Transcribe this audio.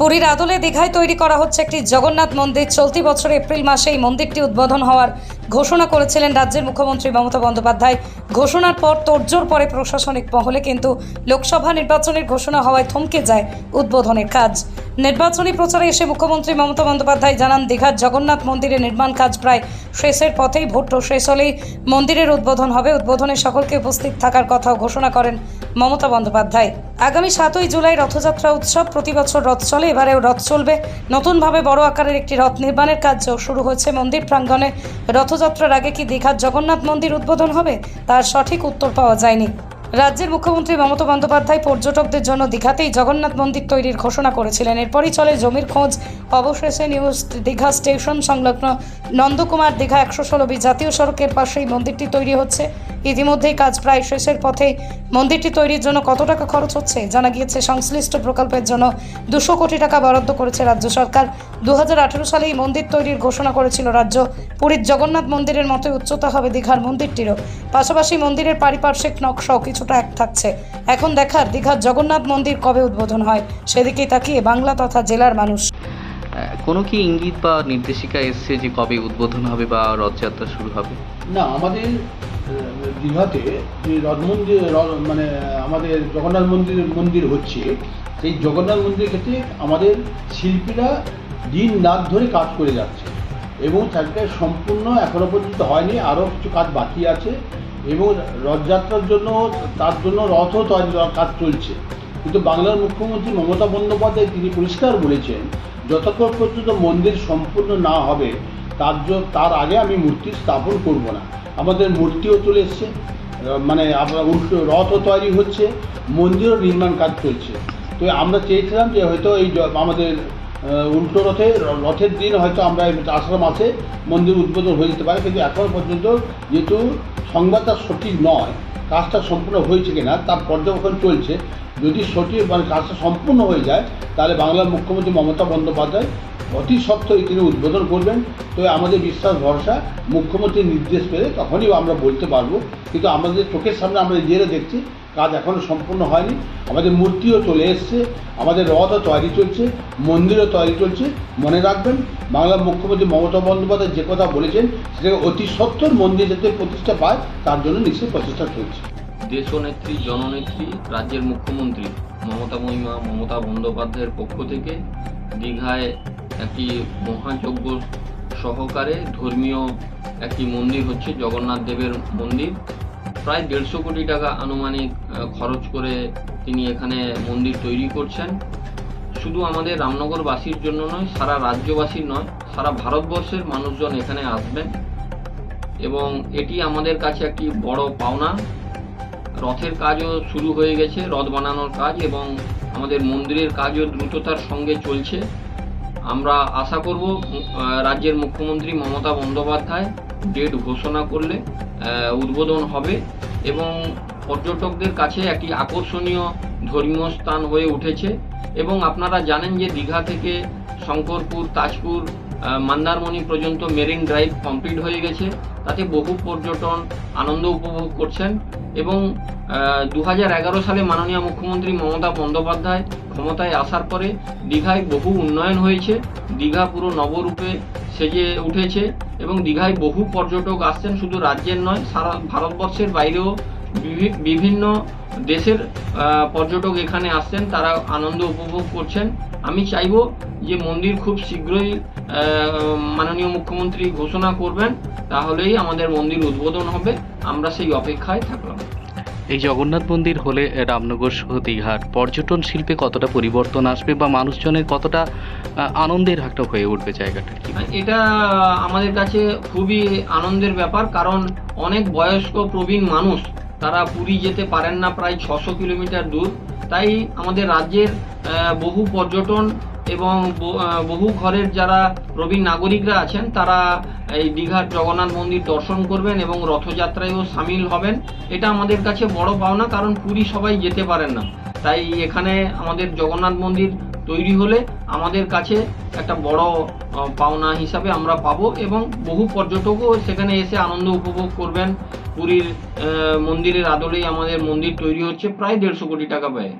পুরীর আদলে দীঘায় তৈরি করা হচ্ছে একটি জগন্নাথ মন্দির। চলতি বছর এপ্রিল মাসে এই মন্দিরটি উদ্বোধন হওয়ার ঘোষণা করেছিলেন রাজ্যের মুখ্যমন্ত্রী মমতা বন্দ্যোপাধ্যায়। ঘোষণার পর তোড়জোড় পরে প্রশাসনিক মহলে, কিন্তু লোকসভা নির্বাচনের ঘোষণা হওয়ায় থমকে যায় উদ্বোধনের কাজ। নির্বাচনী প্রচারে এসে মুখ্যমন্ত্রী মমতা বন্দ্যোপাধ্যায় জানান, দীঘার জগন্নাথ মন্দিরের নির্মাণ কাজ প্রায় শেষের পথেই, ভোট শেষ হলেই মন্দিরের উদ্বোধন হবে। উদ্বোধনে সকলকে উপস্থিত থাকার কথাও ঘোষণা করেন মমতা বন্দ্যোপাধ্যায়। আগামী সাতই জুলাই রথযাত্রা উৎসব, প্রতি বছর রথ চলে, এবারেও রথ চলবে। নতুনভাবে বড় আকারের একটি রথ নির্মাণের কাজও শুরু হয়েছে মন্দির প্রাঙ্গণে। রথযাত্রার আগে কি দীঘার জগন্নাথ মন্দির উদ্বোধন হবে? তার সঠিক উত্তর পাওয়া যায়নি। রাজ্যের মুখ্যমন্ত্রী মমতা বন্দ্যোপাধ্যায় পর্যটকদের জন্য দীঘাতেই জগন্নাথ মন্দির তৈরির ঘোষণা করেছিলেন। এরপরই চলে জমির খোঁজ। অবশেষে নিউ দীঘা স্টেশন সংলগ্ন নন্দকুমার দীঘা একশো ষোলো বি জাতীয় সড়কের পাশেই মন্দিরটি তৈরি হচ্ছে। ইতিমধ্যেই কাজ প্রায় শেষের পথে মন্দিরটি তৈরির জন্য কত টাকা খরচ হচ্ছে জানা গিয়েছে, সংশ্লিষ্ট প্রকল্পের জন্য দুশো কোটি টাকা বরাদ্দ করেছে রাজ্য সরকার। দু সালে এই মন্দির তৈরির ঘোষণা করেছিল রাজ্য। পুরীর জগন্নাথ মন্দিরের মতোই উচ্চতা হবে দীঘার মন্দিরটিরও। পাশাপাশি মন্দিরের পারিপার্শ্বিক নকশাও কিছুটা এক থাকছে। এখন দেখার দীঘার জগন্নাথ মন্দির কবে উদ্বোধন হয়, সেদিকেই তাকিয়ে বাংলা তথা জেলার মানুষ। কোনো কি ইঙ্গিত বা নির্দেশিকা এসছে যে কবে উদ্বোধন হবে বা রথযাত্রা শুরু হবে? না, আমাদের দীঘাতে যে রথ মন্দির মানে আমাদের জগন্নাথ মন্দির মন্দির হচ্ছে, সেই জগন্নাথ মন্দিরের ক্ষেত্রে আমাদের শিল্পীরা দিন রাত ধরে কাজ করে যাচ্ছে এবং তাকে সম্পূর্ণ এখনও পর্যন্ত হয়নি আরও কিছু কাজ বাকি আছে এবং রথযাত্রার জন্য, তার জন্য রথও তৈরি কাজ চলছে। কিন্তু বাংলার মুখ্যমন্ত্রী মমতা বন্দ্যোপাধ্যায় তিনি পরিষ্কার বলেছেন যতক্ষণ পর্যন্ত মন্দির সম্পূর্ণ না হবে, তার তার আগে আমি মূর্তি স্থাপন করব না। আমাদের মূর্তিও চলে এসছে মানে আপনার রথও তৈরি হচ্ছে, মন্দিরও নির্মাণ কাজ চলছে। তো আমরা চেয়েছিলাম যে হয়তো এই আমাদের উল্টো রথে, রথের দিন হয়তো আমরা আষাঢ় মাসে মন্দির উদ্বোধন হয়ে যেতে পারে, কিন্তু এখনও পর্যন্ত যেহেতু সংবাদটা সঠিক নয় কাজটা সম্পূর্ণ হয়েছে কিনা, তার পর্যবেক্ষণ চলছে। যদি সঠিক মানে কাজটা সম্পূর্ণ হয়ে যায়, তাহলে বাংলার মুখ্যমন্ত্রী মমতা বন্দ্যোপাধ্যায় অতি সত্ত্বই তিনি উদ্বোধন করবেন। তো আমাদের বিশ্বাস, ভরসা, মুখ্যমন্ত্রীর নির্দেশ পেলে তখনই আমরা বলতে পারব। কিন্তু আমাদের চোখের সামনে আমরা নিজেরা দেখছি কাজ এখনও সম্পূর্ণ হয়নি। আমাদের মূর্তিও চলে এসছে, আমাদের রথও তৈরি চলছে, মন্দিরও তৈরি চলছে। মনে রাখবেন, বাংলার মুখ্যমন্ত্রী মমতা বন্দ্যোপাধ্যায় যে কথা বলেছেন সেটাকে অতি সত্তর মন্দির যাতে প্রতিষ্ঠা পায়, তার জন্য নিশ্চয়ই প্রচেষ্টা চলছে। দেশনেত্রী, জননেত্রী, রাজ্যের মুখ্যমন্ত্রী মমতা মহিমা, মমতা বন্দ্যোপাধ্যায়ের পক্ষ থেকে দীঘায় একটি মহাযজ্ঞ সহকারে ধর্মীয় একটি মন্দির হচ্ছে জগন্নাথ দেবের মন্দির। প্রায় দেড়শো কোটি টাকা আনুমানিক খরচ করে তিনি এখানে মন্দির তৈরি করছেন। শুধু আমাদের রামনগরবাসীর জন্য নয়, সারা রাজ্যবাসীর নয়, সারা ভারতবর্ষের মানুষজন এখানে আসবেন। এবং এটি আমাদের কাছে একটি বড় পাওনা। রথের কাজও শুরু হয়ে গেছে, রথ বানানোর কাজ এবং আমাদের মন্দিরের কাজও দ্রুততার সঙ্গে চলছে। আমরা আশা করব রাজ্যের মুখ্যমন্ত্রী মমতা বন্দ্যোপাধ্যায় ডেট ঘোষণা করলে উদ্বোধন হবে এবং পর্যটকদের কাছে একটি আকর্ষণীয় ধর্মীয় স্থান হয়ে উঠেছে। এবং আপনারা জানেন যে দীঘা থেকে শঙ্করপুর, তাজপুর মন্দারমণি পর্যন্ত মেরিন ড্রাইভ কমপ্লিট হয়ে গেছে। তাতে বহু পর্যটন আনন্দ উপভোগ করছেন এবং দু হাজার এগারো সালে মাননীয় মুখ্যমন্ত্রী মমতা বন্দ্যোপাধ্যায় ক্ষমতায় আসার পরে দীঘায় বহু উন্নয়ন হয়েছে। দীঘা পুরো নবরূপে সেজে উঠেছে এবং দীঘায় বহু পর্যটক আসছেন, শুধু রাজ্যের নয়, সারা ভারতবর্ষের বাইরেও বিভি- বিভিন্ন দেশের পর্যটক এখানে আসছেন, তারা আনন্দ উপভোগ করছেন। আমি চাইব যে মন্দির খুব শীঘ্রই মাননীয় মুখ্যমন্ত্রী ঘোষণা করবেন, তাহলেই আমাদের মন্দির উদ্বোধন হবে। আমরা সেই অপেক্ষায় থাকলাম। এই জগন্নাথ মন্দির হলে রামনগর সহ দীঘার পর্যটন শিল্পে কতটা পরিবর্তন আসবে বা মানুষজনের কতটা আনন্দের একটা হয়ে উঠবে জায়গাটা এটা আমাদের কাছে খুবই আনন্দের ব্যাপার, কারণ অনেক বয়স্ক প্রবীণ মানুষ, তারা পুরী যেতে পারেন না প্রায় ছশো কিলোমিটার দূর। তাই আমাদের রাজ্যের বহু পর্যটন এবং বহু ঘরের যারা প্রবীণ নাগরিকরা আছেন, তারা এই দীঘার জগন্নাথ মন্দির দর্শন করবেন এবং রথযাত্রায়ও সামিল হবেন। এটা আমাদের কাছে বড় পাওনা, কারণ পুরী সবাই যেতে পারেন না। তাই এখানে আমাদের জগন্নাথ মন্দির তৈরি হলে আমাদের কাছে একটা বড় পাওনা হিসাবে আমরা পাবো এবং বহু পর্যটকও সেখানে এসে আনন্দ উপভোগ করবেন। পুরীর মন্দিরের আদলেই আমাদের মন্দির তৈরি হচ্ছে, প্রায় দেড়শো কোটি টাকা ব্যয়ে।